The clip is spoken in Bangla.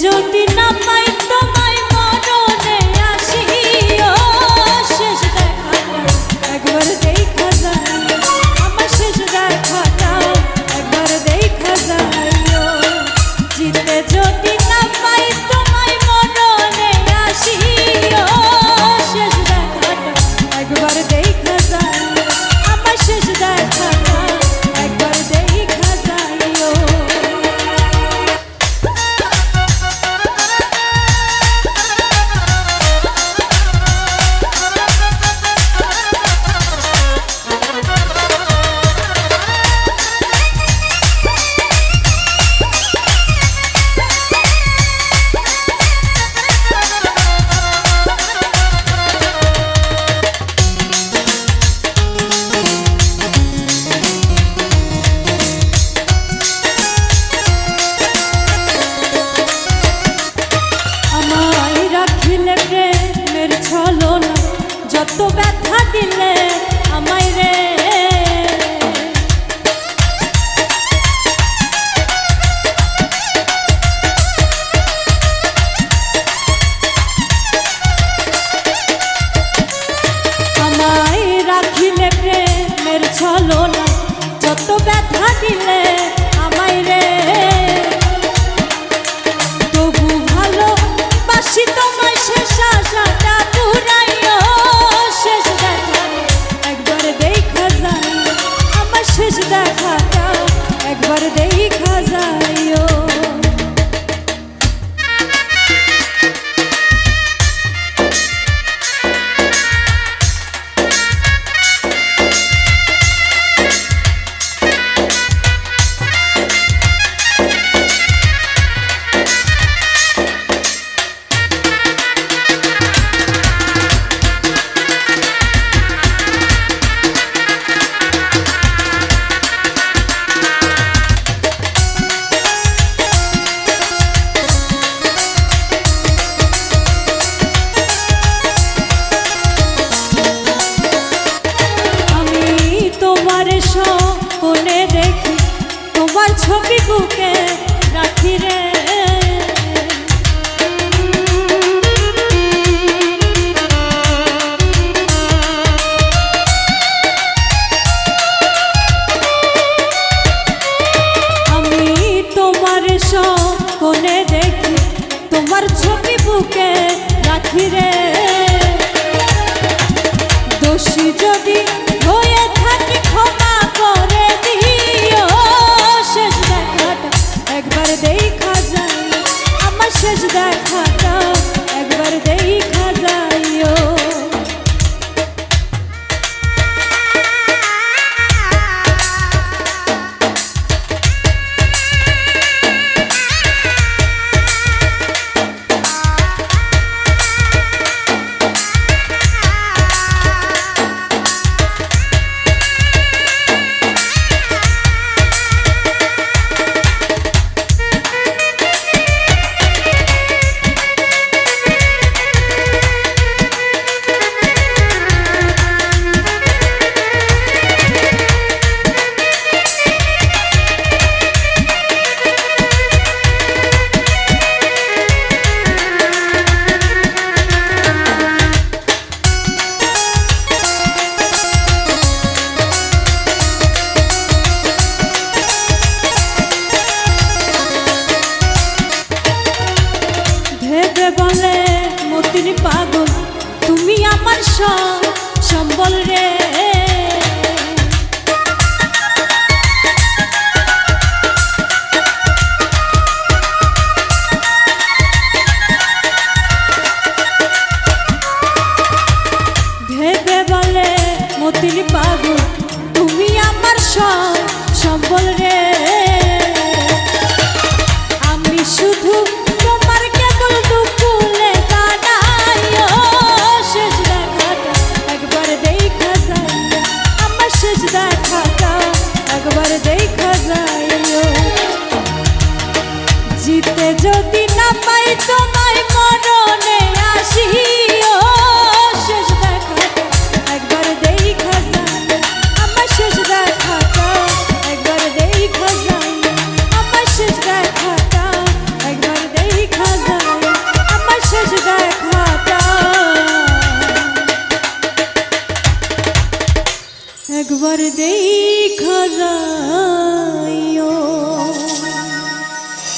জটিল থাকা একবার দেখা যাইও। আমি তোমার সপনে দেখি তোমার ছবি বুকে রাখি রে। দোষী সম্বল রে যদি না পাই তোমায় মরণে আসিও শেষ দেখাতে একবার দেই খাজা আমার শেষ দেখাতা একবার দেই খাজা আমার শেষ দেখাতা একবার দেই খাজা আমার শেষ দেখাতা একবার দেই খাজাইও